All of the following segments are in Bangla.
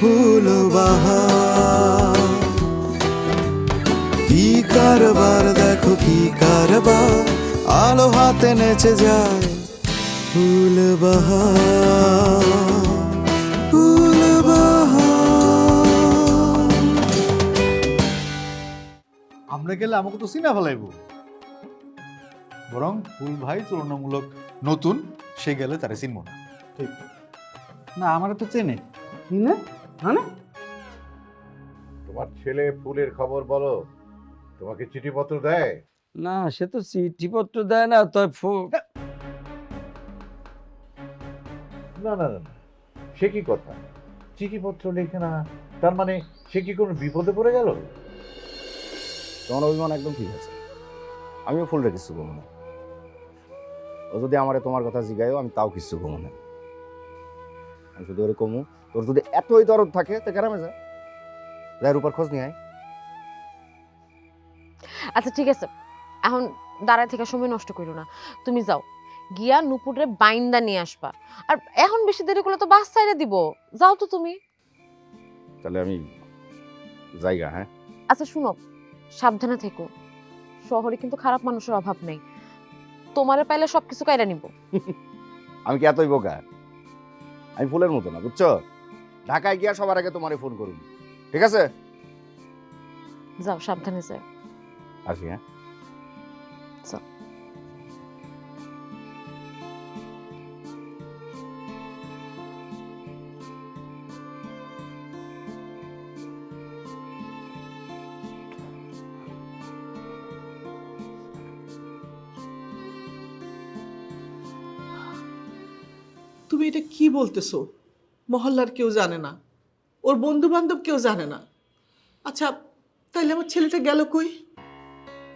ফুল বাহার কি কারবার দেখো কি কারবার। আলো হাতে নেচে যায় ফুল বাহার ফুল বাহার আমরা গেলে আমাকে তো চিনা ফেলাইব বরং ফুল ভাই তুলনামূলক নতুন সে গেলে তারে চিনব না। ঠিক। না আমার তো চেনে? কি না? তোমার ছেলে ফুলের খবর বলো। তোমাকে চিঠিপত্র দেয়? না সে তো চিঠিপত্র দেয় না তাই ফো- না না না না। সে কি কথা? চিঠিপত্র লেখে না তার মানে সে কি কোনো বিপদে পড়ে গেল? তোমার অভিমান একদম ঠিক আছে। আমিও ফুল রে কিছু কমু না ও যদি আমারে তোমার কথা জিগায়ও আমি তাও কিছু কমু না আমি শুধু ওরে কমু তোর যদি এতই দরদ থাকে তো গ্রামে যা। যাই রূপার খোঁজ নিয়ে আয়। আচ্ছা ঠিক আছে। এখন দাঁড়ায় থেকে সময় নষ্ট করো না। তুমি যাও। গিয়া নুপুরে বাইন্দা নিয়ে আসবা। আর এখন বেশি দেরি করলে তো বাস সাইডে দিব। যাও তো তুমি। তাহলে আমি জায়গা হ্যাঁ? আচ্ছা শুনো। সাবধানে থেকো। শহরে কিন্তু খারাপ মানুষের অভাব নেই। তোমারে পাইলে সবকিছু কাইরা নিব। আমি কি এতই বোকা? আমি ফুলের মতো না বুঝছ? ঢাকায় গিয়া সবার আগে তোমারে ফোন করুন ঠিক আছে? যাও সাবধানে যাও। আসি হ্যাঁ? তুমি এটা কি বলতেছো? মহল্লার কেউ জানে না। ওর বন্ধু বান্ধব কেউ জানে না। আচ্ছা তাইলে আমার ছেলেটা গেল কই?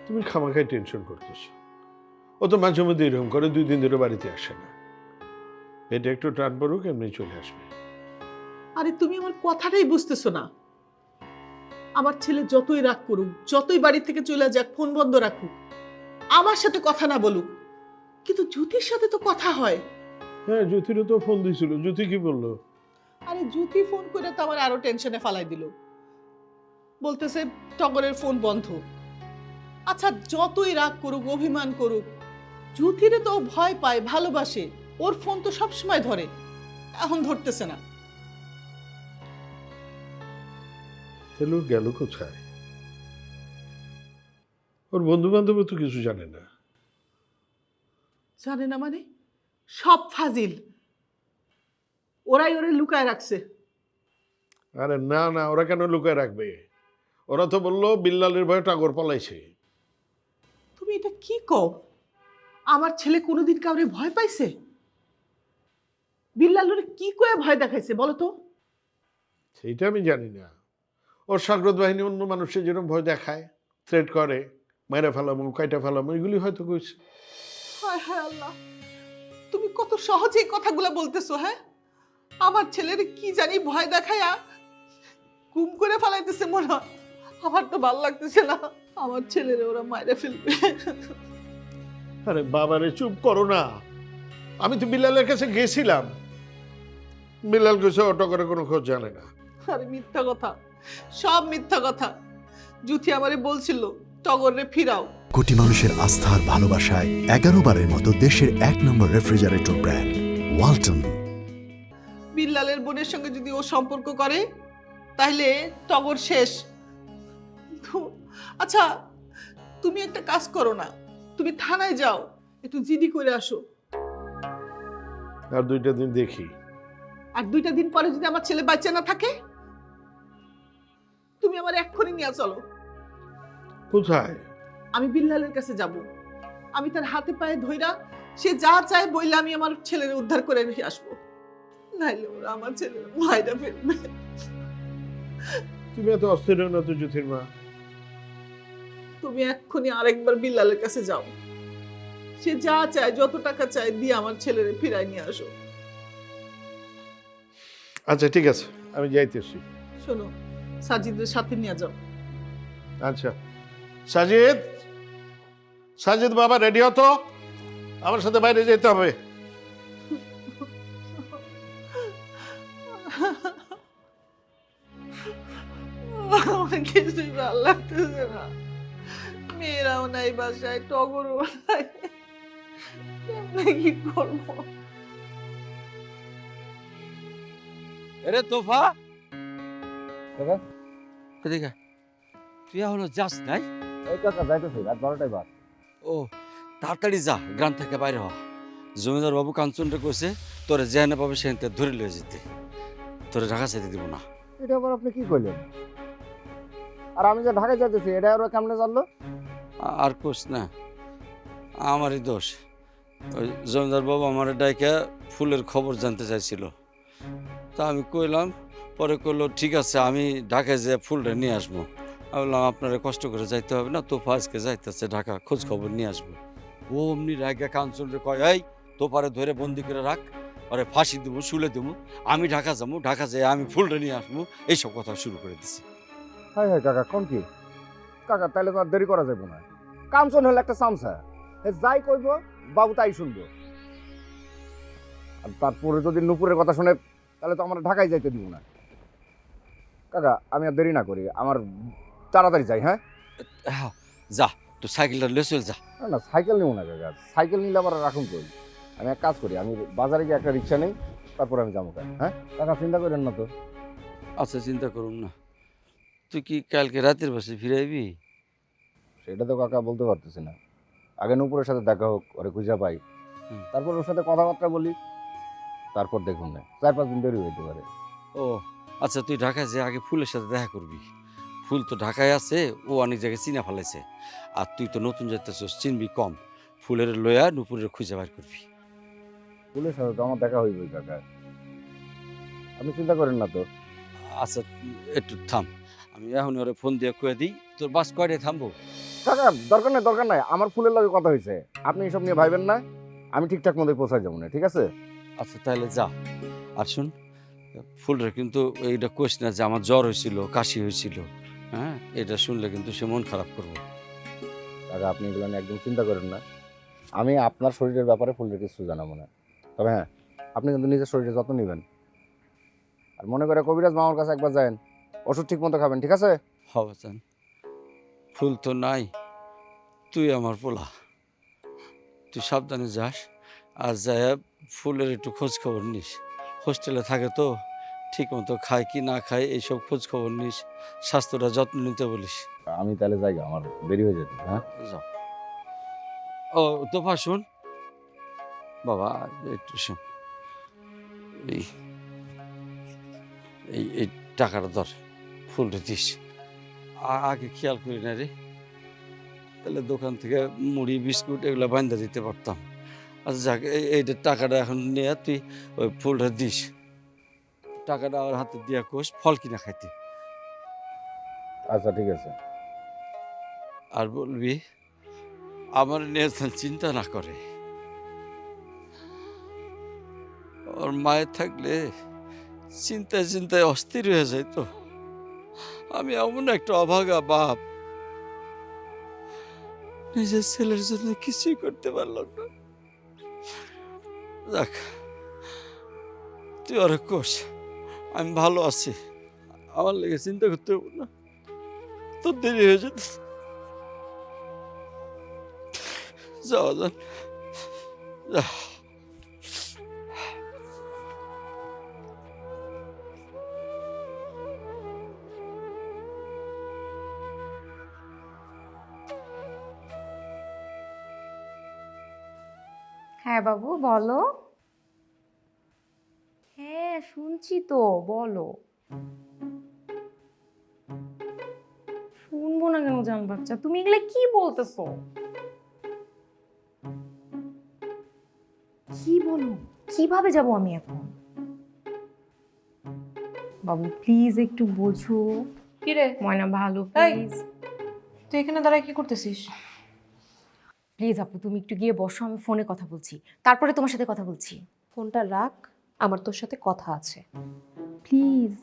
তুমি খামাখাই টেনশন করতেছো। ও তো মাঝে মধ্যে এরকম করে দুই দিন ধরে বাড়িতে আসে না। এটা একটু টান পড়ুক এমনি চলে আসবে। আরে তুমি আমার কথাটাই বুঝতেছো না। আমার ছেলে যতই রাগ করুক যতই বাড়ি থেকে চলে যাক ফোন বন্ধ রাখুক আমার সাথে কথা না বলুক কিন্তু জ্যোতির সাথে তো কথা হয়। হ্যাঁ জ্যোতিরও তো ফোন দিয়েছিল জ্যোতি কি বলল? আরে জ্যোতি ফোন করে তো আমার আরও টেনশনে ফালাই দিল। বলতেছে টগরের ফোন বন্ধ। আচ্ছা যতই রাগ করুক অভিমান করুক জ্যোতিরে তো ভয় পায় ভালোবাসে। ওর ফোন তো সবসময় ধরে। এখন ধরতেছে না। তাহলে ও গেল কোথায়? ওর বন্ধু বান্ধব তো কিছু জানে না। জানে না মানে? সব ফাজিল। ওরাই ওরে লুকায় রাখছে। আরে না না ওরা কেন লুকায় রাখবে? ওরা তো বলল বিল্লালের ভয়ে টাগর পালাইছে। তুমি এটা কি কও? আমার ছেলে কোনোদিন কাউরে ভয় পাইছে? বিল্লালরে কি কয়ে ভয় দেখাইছে বলো তো? সেইটা আমি জানি না। ওর সাগ্রত বাহিনী অন্য মানুষের যেরকম ভয় দেখায় থ্রেট করে মেরে ফেলামো কাইটা ফেলামো এগুলি হয়তো কইছে। হায় হায় আল্লাহ। তুমি কত সহজে এই কথাগুলো বলতেছো হ্যাঁ? আমার ছেলের কি জানি ভয় দেখায়া গুম করে ফেলাইতেছে মনে হয়। আমার তো ভালো লাগতেছে না। আমার ছেলের ওরা মায়েরা ফেলবে। আরে বাবারে চুপ করো না। আমি তো বিল্লালের কাছে গেছিলাম। বিল্লাল কাছে অটো করে কোনো খোঁজ জানে না। আরে মিথ্যা কথা। সব মিথ্যা কথা। জুথি আমারে বলছিল টগরে ফিরাও। কোটি মানুষের আস্থার ভালোবাসায় এগারো বারের মতো দেশের এক নম্বর রেফ্রিজারেটর ব্র্যান্ড ওয়ালটন। বিল্লালের বোনের সঙ্গে যদি ও সম্পর্ক করে তাহলে টগর শেষ। আচ্ছা তুমি একটা কাজ করো না। তুমি থানায় যাও একটু জিডি করে আসো। আর দুইটা দিন দেখি। আর দুইটা দিন পরে যদি আমার ছেলে বাচ্চা না থাকে তুমি আমার এক্ষুনি নিয়ে চলো। কোথায়? আমি বিল্লালের কাছে যাব। আমি তার হাতে পায়ে ধইরা সে যা চায় বইলে আমি আমার ছেলের উদ্ধার করে নিয়ে আসব। নাইলে ওরা আমার ছেলের মায়েরা ফেলবে। তুমি এত অস্থির হও না তো জ্যোতির মা। তুমি এক্ষুনি আরেকবার বিল্লালের কাছে যাও। সে যা চায় যত টাকা চায় দিয়ে আমার ছেলেরে ফিরাই নিয়ে আসো। আচ্ছা ঠিক আছে আমি যাইতেছি। শোনো সাজিদের সাথে নিয়ে যাও। আচ্ছা। সাজিদ! সাজিদ বাবা রেডি হতো আমার সাথে বাইরে যেতে হবে। কিছুই ভালো লাগতেছে না। মেয়েরাও নাই বাসায় টগরও নাই। কেমনে কি করব? এরে তোফা। কাকা? এদিকে তুই এখনও যাস নাই? ওই কাকা যাইতেছি রাত বারোটায় বাদ ও তাড়াতাড়ি যা গ্রাম থেকে বাইরে হ। জমিদার বাবু কাঞ্চনটা কইছে তোরে যেখানে পাবে সেখানে ধরে লয়ে যেতে। তোরে ঢাকা চাইতে দিব না। এটা আবার আপনি কি কইলেন? আর আমি যে ঢাকায় যাইতেছি, এটা আরও কেমনে জানলো? আর কোস না, আমারই দোষ। ওই জমিদার বাবু আমার ডাইকা ফুলের খবর জানতে চাইছিল। তা আমি কইলাম, পরে কইলো, ঠিক আছে, আমি ঢাকায় যেয়ে ফুলটা নিয়ে আসব। আমি বললাম, আপনারা কষ্ট করে যাইতে হবে না, তোফা আজকে যাইতেছে ঢাকা খোঁজ খবর নিয়ে আসব। ও অমনি রাগা কাঞ্চন রে কয়, এই, তোপারে ধরে বন্দি করে রাখ আরে ফাঁসি দেবো, শুলে দেবো, আমি ঢাকা যাব, ঢাকা যেয়ে আমি ফুলটা নিয়ে আসব। এইসব কথা শুরু করে দিছি। হাই হাই কাকা কোন কি? কাকা তাহলে তো আর দেরি করা যাবে না। কাঞ্চন হলো একটা সামসা। যাই কইব বাবু তাই শুনব। আর তারপরে যদি নুপুরের কথা শুনে তাহলে তো আমরা ঢাকায় যাইতে দিব না। কাকা আমি আর দেরি না করি আমার তাড়াতাড়ি যাই হ্যাঁ? হ্যাঁ, যা তো সাইকেলটা লে চল যা। না না সাইকেল নিব না কাকা। সাইকেল নিলে আবার রাখুন কই? আমি এক কাজ করি আমি বাজারে গিয়ে একটা রিক্সা নেই তারপরে আমি যাব হ্যাঁ? কাকা চিন্তা করেন না তো। আচ্ছা চিন্তা করুন না। তুই কি কালকে রাতের বাসে ফিরে আইবি? সেটা তো কাকা বলতে পারতেছি না। আগে নুপুরের সাথে দেখা হোক ওরে খুঁজে পাই। তারপর ওর সাথে কথাবার্তা বলি তারপর দেখুন না চার পাঁচ দিন দেরি হইতে পারে। ও আচ্ছা তুই ঢাকায় যে আগে ফুলের সাথে দেখা করবি। ফুল তো ঢাকায় আছে ও অনেক জায়গায় চিনা ফেলেছে আর তুই তো নতুন যাইতেছিস চিনবি কম। ফুলের লয়া নুপুরের খুঁজে বার করবি। ফুলের সাথে তো আমার দেখা হইবই কাকা। আপনি চিন্তা করেন না তো। আচ্ছা একটু থাম। আমি এখন ওরে ফোন দিয়ে কয়ে দিই তোর বাস কয়টায় থামবো? কাকা দরকার নাই দরকার নাই। আমার ফুলের লগে কথা হয়েছে। আপনি এসব নিয়ে ভাইবেন না। আমি ঠিকঠাক মতো পৌঁছায় যাব না ঠিক আছে? আচ্ছা তাহলে যা। আর শুন ফুলরে কিন্তু এইটা কোশ না যে আমার জ্বর হয়েছিল কাশি হয়েছিল। হ্যাঁ? এটা শুনলে কিন্তু সে মন খারাপ করব। কাকা আপনি এগুলো নিয়ে একদম চিন্তা করেন না। আমি আপনার শরীরের ব্যাপারে ফুলের কিছু জানাব না। তবে হ্যাঁ আপনি কিন্তু নিজের শরীরের যত্ন নেবেন। আর মনে করে কবিরাজ মামার কাছে একবার যায়েন। ওষুধ ঠিক মতো খাবেন ঠিক আছে? হবে চান ফুল তো নাই তুই আমার পোলা। তুই সাবধানে যাস আর যায় ফুলের একটু খোঁজ খবর নিস। হোস্টেলে থাকে তো ঠিক মতো খায় কি না খায় এইসব খোঁজ খবর নিস স্বাস্থ্যটা যত্ন নিতে বলিস। আমি তাহলে যাই আমার দেরি হয়ে যেত হ্যাঁ? যাও। ও তোফা শুন। বাবা একটু শুন। এই এই এই টাকাটা ধর। ফুলটা দিস। আগে খেয়াল করি না রে। তাহলে দোকান থেকে মুড়ি বিস্কুট এগুলো বান্ধা দিতে পারতাম। আচ্ছা যাক এইটা টাকাটা এখন নিয়ে তুই ওই ফুলটা দিস। টাকাটা আমার হাতে দিয়া কোষ ফল কিনা খাইতে। আচ্ছা ঠিক আছে। আর বলবি আমার নিয়ে চিন্তা না করে। ওর মায়ের থাকলে চিন্তায় চিন্তায় অস্থির হয়ে যায় তো। আমি এমন একটা অভাগা বাপ। নিজের ছেলের জন্য কিছুই করতে পারলাম না। দেখ তুই ওরা কোষ, আমি ভালো আছি। আমার লেগে চিন্তা করতে হবে না। তোর দেরি হয়ে যেত। যাওয়া যান। যা। হ্যাঁ বাবু বলো। হ্যাঁ শুনছি তো বলো। শুনব না কেন জান বাচ্চা? তুমি এগুলো কি বলতেছো? কি বলো? কীভাবে যাব আমি এখন? বাবু প্লিজ একটু বোঝো। কি রে ময়না ভালো প্লিজ তুই এখানে দাঁড়ায় কি করতেছিস? প্লিজ আপু তুমি একটু গিয়ে বসো আমি ফোনে কথা বলছি। তারপরে তোমার সাথে কথা বলছি। ফোনটা রাখ আমার তোর সাথে কথা আছে। প্লিজ।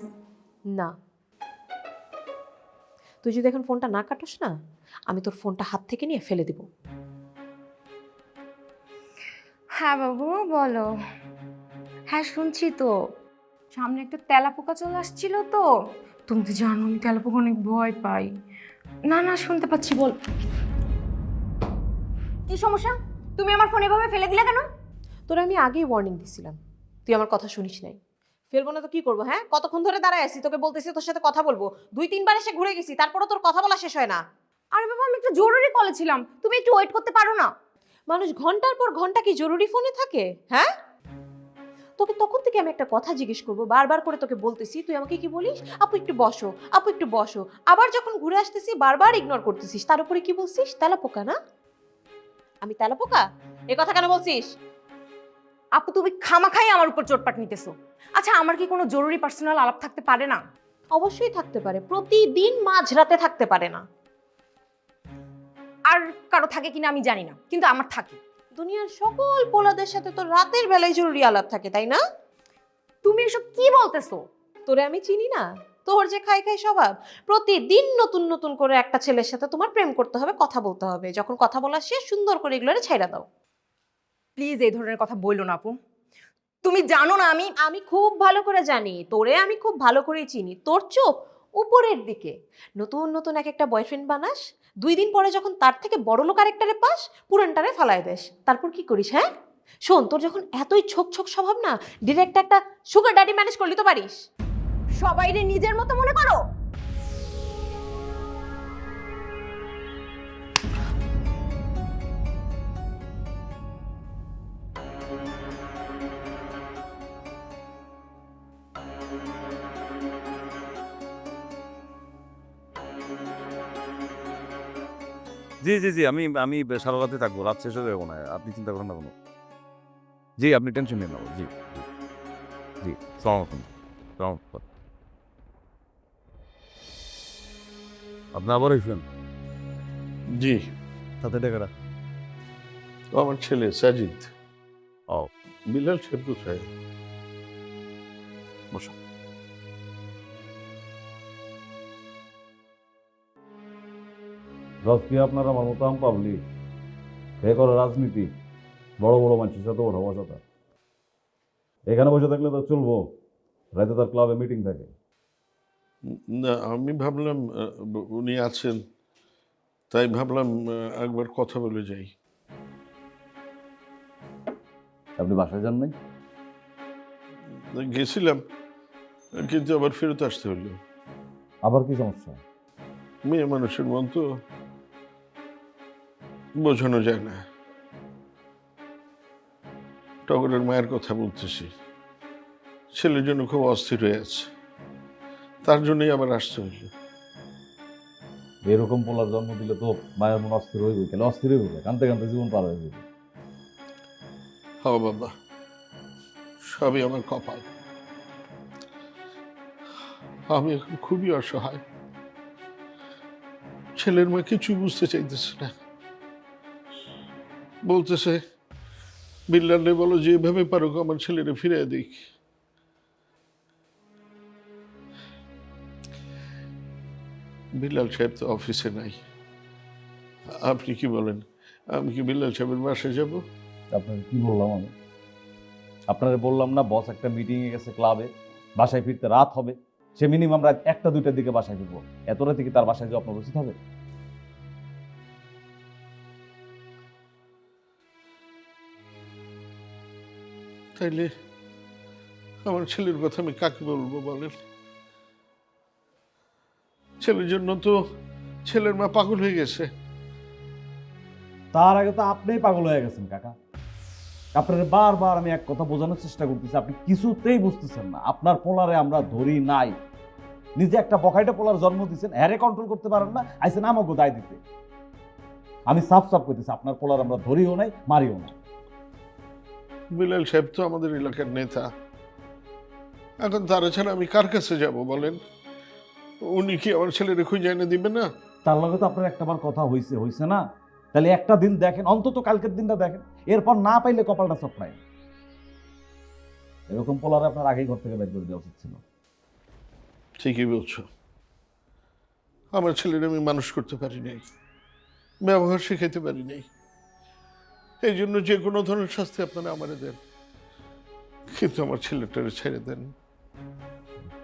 না। তুই যদি এখন ফোনটা না কাটাস না আমি তোর ফোনটা হাত থেকে নিয়ে ফেলে দিব। হ্যাঁ বাবু বলো। হ্যাঁ শুনছি তো। সামনে একটা তেলাপোকা চলে আসছিল তো। তুমি তো জানো আমি তেলাপোকা অনেক ভয় পাই। না না শুনতে পাচ্ছি বল। কি সমস্যা? তুমি আমার ফোন এভাবে ফেলে দিলে কেন? তোর আমি আগেই ওয়ার্নিং দিছিলাম। তুই আমার কথা শুনিস নাই। ফেলব না তো কি করব হ্যাঁ? কতক্ষণ ধরে দাঁড়ায় আছি তোকে বলতেছি তোর সাথে কথা বলব। দুই তিনবার এসে ঘুরে গেছি তারপরও তোর কথা বলা শেষ হয় না। আরে বাবা আমি একটু জরুরি কলে ছিলাম। তুমি একটু ওয়েট করতে পারো না। মানুষ ঘণ্টার পর ঘণ্টা কি জরুরি ফোনে থাকে হ্যাঁ? তোকে তখন থেকে আমি একটা কথা জিজ্ঞেস করব বারবার করে তোকে বলতেছি তুই আমাকে কি বলিস? আপু একটু বসো আপু একটু বসো। আবার যখন ঘুরে আসতেছি বারবার ইগনোর করতেছিস তার উপরে কি বলছিস? তেলা পোকা না? আমি তেলা পোকা? এ কথা কেন বলছিস? আপু তুমি খামাখাই আমার উপর চোটপাট নিতেছো। আচ্ছা আমার কি কোনো জরুরি পার্সোনাল আলাপ থাকতে পারে না? অবশ্যই থাকতে পারে। প্রতিদিন মাঝরাতে থাকতে পারে না। আর কারও থাকে কিনা আমি জানি না কিন্তু আমার থাকে। দুনিয়ার সকল পোলাদের সাথে তো রাতের বেলায় জরুরি আলাপ থাকে তাই না? তুমি এসব কি বলতেছো? তোরে আমি চিনি না। তোর যে খাই খাই স্বভাব প্রতিদিন নতুন নতুন করে একটা ছেলের সাথে তোমার প্রেম করতে হবে কথা বলতে হবে। যখন কথা বলা শেষ সুন্দর করে এগুলো ছাইড়া দাও। প্লিজ এই ধরনের কথা বলল না আপু। তুমি জানো না আমি আমি খুব ভালো করে জানি তোরে আমি খুব ভালো করেই চিনি। তোর চোখ উপরের দিকে। নতুন নতুন এক একটা বয়ফ্রেন্ড বানাস দুই দিন পরে যখন তার থেকে বড় লোক আরেকটারে পাস পুরানটারে ফালায় দেস। তারপর কি করিস হ্যাঁ? শোন তোর যখন এতই ছোক ছোক স্বভাব না ডিরেক্ট একটা সুগার ড্যাডি ম্যানেজ করলি তো পারিস। সবাইরে নিজের মতো মনে করো? জি জি জি, আমি আমি সারা রাতে থাকব, রাত শেষ হয়ে যাব না আপনি চিন্তা করেন না কোনো। জি, আপনি টেনশন নিন না, জি জি জি। সালাম আপনি আবার এসেছেন জি। সাথে ডেকারা আমার ছেলে সাজিদ। ও। বিলাল সাহেব কোথায়? বসো। রস আপনার আমার মতো আম পাবলি। এ করো রাজনীতি। বড় বড় মানুষের সাথে ওঠা বসাটা এখানে বসে থাকলে তো চলবো। রাতে তার ক্লাবে মিটিং থাকে। না আমি ভাবলাম উনি আছেন তাই ভাবলাম একবার কথা বলে যাই। আপনি বাসায় যান নাই? গেছিলাম কিন্তু আবার ফেরত আসতে হলো। আবার কি সমস্যা? মেয়ে মানুষের মন তো বোঝানো যায় না। টগরের মায়ের কথা বলতেছি। ছেলের জন্য খুব অস্থির হয়ে আছে। তার জন্যই আবার আসতে হইল এরকম পোলার জন্ম দিলে তো মায়ের মন অস্থির হইবে তাহলে অস্থির হয়ে হইবে কানতে কানতে জীবন পার হয়ে যাবে। হ্যাঁ বাবা সবই আমার কপাল। আমি এখন খুবই অসহায়। ছেলের মা কিছু বুঝতে চাইতেছে না। বলতেছে বিল্লালে বলো যে এভাবে পারুক আমার ছেলেরে ফিরে দিক। বিল্লাল সাহেব তো অফিসে নাই। আপনি কি বলেন? আমি কি বিল্লাল সাহেবের বাসায় যাব? আপনাকে কি বললাম আমি? আপনারা বললাম না বস একটা মিটিংয়ে গেছে ক্লাবে বাসায় ফিরতে রাত হবে। সে মিনিমাম রাত একটা দুইটার দিকে বাসায় ফিরবো এত রাতে কি তার বাসায় যে আপনার উচিত হবে? তাইলে আমার ছেলের কথা আমি কাকে বলব বলেন? ছেলের জন্য তো ছেলের মা পাগল হয়ে গেছে। তার আগে তো আপনিই পাগল হয়ে গেছেন কাকা। আপনার বারবার আমি এক কথা বোঝানোর চেষ্টা করতেছি আপনি কিছুতেই বুঝতেছেন না। আপনার পোলারে আমরা ধরি নাই। নিজে একটা বকাইটা পোলার জন্ম দিচ্ছেন হ্যারে কন্ট্রোল করতে পারেন না আইসেন আমাকে দায় দিতে। আমি সাফ সাফ করতেছি আপনার পোলার আমরা ধরিও নাই মারিও না বিলাল সাহেব তো আমাদের এলাকার নেতা। এখন তারা ছাড়া আমি কার কাছে যাব বলেন? উনি কি আমার ছেলেরে খুঁজে এনে দিবে না? তার লগে তো আপনার একটাবার কথা হয়েছে হয়েছে না? তাহলে একটা দিন দেখেন অন্তত কালকের দিনটা দেখেন এরপর না পাইলে কপালটা সপড়ায় এরকম পোলারে আপনার আগেই ঘর থেকে বের করে দেওয়া উচিত ছিল। ঠিকই বলছো। আমার ছেলের আমি মানুষ করতে পারি নাই ব্যবহার শেখাতে পারি নাই। এই জন্য যে কোনো ধরনের শাস্তি আপনারা আমারে দেন। কিন্তু আমার ছেলেটারে ছেড়ে দেন।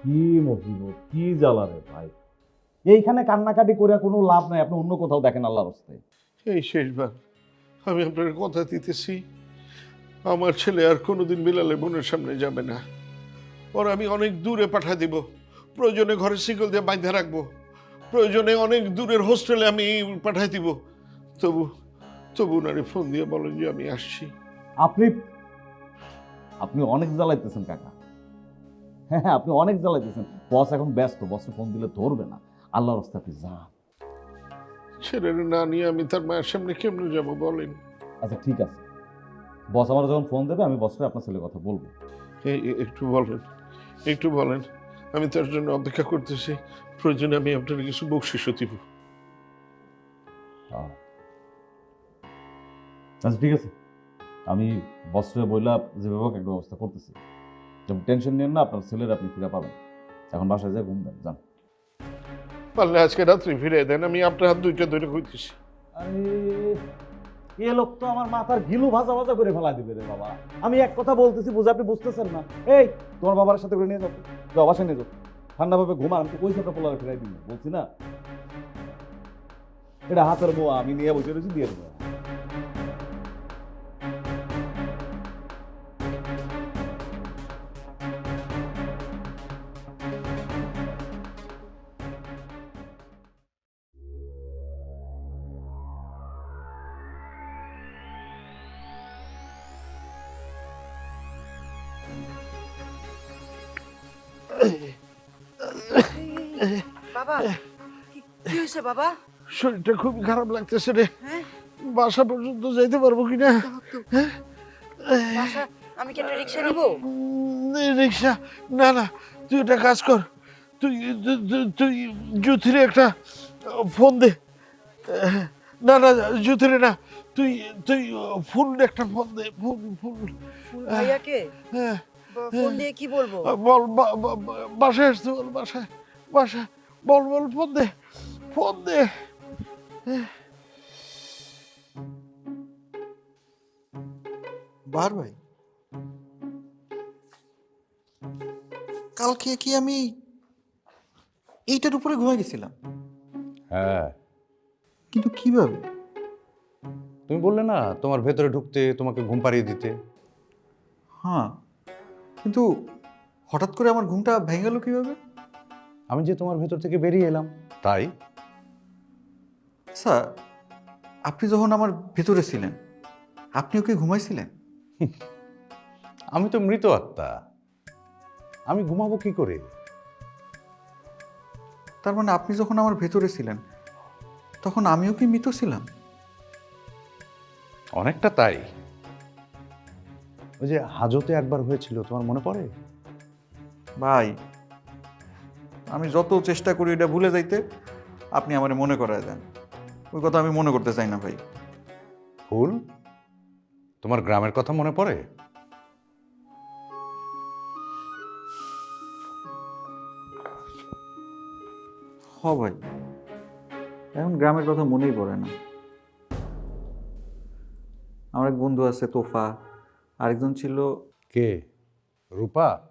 কি মুসিবত কি জ্বালা রে ভাই? এইখানে কান্নাকাটি করে কোনো লাভ নাই আপনি অন্য কোথাও দেখেন আল্লাহর রাস্তায় এই শেষবার আমি আপনার কথা দিতেছি। আমার ছেলে আর কোনোদিন বিলালে বোনের সামনে যাবে না। ওর আমি অনেক দূরে পাঠা দিব। প্রয়োজনে ঘরে শিকল দিয়ে বাঁধা রাখব। প্রয়োজনে অনেক দূরের হোস্টেলে আমি পাঠাই দিব। তবু তবু ওনারে ফোন দিয়ে বলেন যে আমি আসছি। আপনি আপনি অনেক জ্বালাইতেছেন কাকা। হ্যাঁ আপনি অনেক জ্বালাইতেছেন। বস এখন ব্যস্ত বসে ফোন দিলে ধরবে না। আল্লাহর রাস্তায় আপনি যান। ছেলের না নিয়ে আমি তার মায়ের সামনে কেমনে যাব বলেন? আচ্ছা ঠিক আছে। বস আমার যখন ফোন দেবে আমি বসকে আপনার ছেলের কথা বলব। এই একটু বলেন একটু বলেন। আমি তার জন্য অপেক্ষা করতেছি। প্রয়োজনে আমি আপনার কিছু বকশিসও দিব। আচ্ছা ঠিক আছে। আমি বসরে বইলা যেভাবে হোক একটা ব্যবস্থা করতেছি। টেনশন নেন না আপনার ছেলের আপনি ফিরে পাবেন। এখন বাসায় যায় ঘুম দেন যান। পারলে আজকে রাত্রি ফিরে দেন আমি আপনার হাত দুইটা ধরে কইতেছি। এ লোক তো আমার মাথার ঘিলু ভাজা ভাজা করে ফেলা দিবে রে বাবা। আমি এক কথা বলতেছি বুঝে আপনি বুঝতেছেন না। এই তোমার বাবার সাথে করে নিয়ে যাও। যাও বাসায় নিয়ে যাও। ঠান্ডাভাবে ঘুমা আমি তো পয়সাটা পোলারে ফেরাই দিই বলছি না? এটা হাতের মোয়া আমি নিয়ে বসে রয়েছি দিয়ে দেবো। কি হয়েছে বাবা? শরীরটা খুবই খারাপ লাগতেছে রে। হ্যাঁ? বাসা পর্যন্ত যাইতে পারব কিনা? বাসা আমি কি একটা রিক্সা নিব? রিক্সা? না না তুই একটা কাজ কর। তুই তুই- জ্যোতিরে একটা ফোন দে। না না জ্যোতিরে না। তুই তুই ফুল একটা ফোন দে ফুল ফুল ভাইয়াকে? হ্যাঁ ফোন দিয়ে কি বলব? বল বাসায় আসতে বল বাসায়। বাসায়। বল বল ফোন দে। ফোন দে বার ভাই। কালকে কি আমি এইটার উপরে ঘুমাই গেছিলাম? হ্যাঁ। কিন্তু কীভাবে? তুমি বললে না তোমার ভেতরে ঢুকতে তোমাকে ঘুম পাড়িয়ে দিতে। হ্যাঁ কিন্তু হঠাৎ করে আমার ঘুমটা ভেঙে গেল কীভাবে? আমি যে তোমার ভেতর থেকে বেরিয়ে এলাম তাই? স্যার আপনি যখন আমার ভেতরে ছিলেন আপনিও কি ঘুমাইছিলেন? আমি তো মৃত আত্মা। আমি ঘুমাবো কি করে? তার মানে আপনি যখন আমার ভেতরে ছিলেন তখন আমিও কি মৃত ছিলাম? অনেকটা তাই। ওই যে হাজতে একবার হয়েছিল তোমার মনে পড়ে? ভাই আমি যত চেষ্টা করি এটা ভুলে যাইতে আপনি আমার মনে করায় দেন। ওই কথা আমি মনে করতে চাই না ভাই। ফুল তোমার গ্রামের কথা মনে পড়ে? হ ভাই। এখন গ্রামের কথা মনেই পড়ে না। আমার এক বন্ধু আছে তোফা। আরেকজন ছিল কে? রূপা?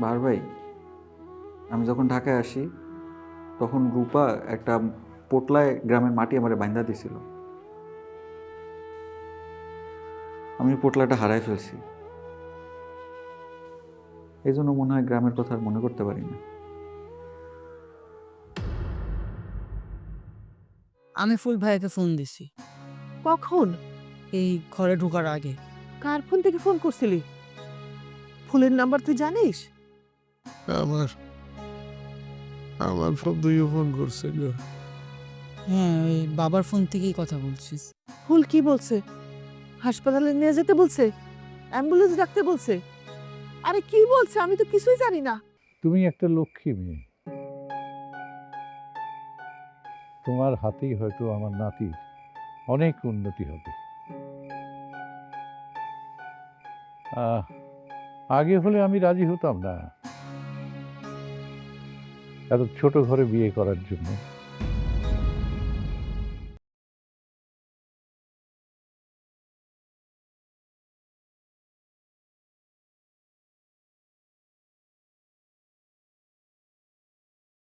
বার ভাই আমি যখন ঢাকায় আসি তখন রূপা একটা পোটলায় গ্রামের মাটি আমার বাইন্দা দিছিল। আমি পোটলাটা হারাই ফেলছি। এই জন্য মনে হয় গ্রামের কথা আর মনে করতে পারি না। আমি ফুল ভাইয়াকে ফোন দিছি। কখন? এই ঘরে ঢোকার আগে। কার ফোন থেকে ফোন করছিলি? ফুলের নাম্বার তুই জানিস? আমার আমার ফোন দুইও ফোন করছে গো হ্যাঁ ওই বাবার ফোন থেকেই কথা বলছিস। ফুল কি বলছে? হাসপাতালে নিয়ে যেতে বলছে? অ্যাম্বুলেন্স ডাকতে বলছে? আরে কি বলছে? আমি তো কিছুই জানি না। তুমি একটা লক্ষ্মী মেয়ে। তোমার হাতেই হয়তো আমার নাতির অনেক উন্নতি হবে। আহ, আগে হলে আমি রাজি হতাম না। এত ছোট ঘরে বিয়ে করার জন্য।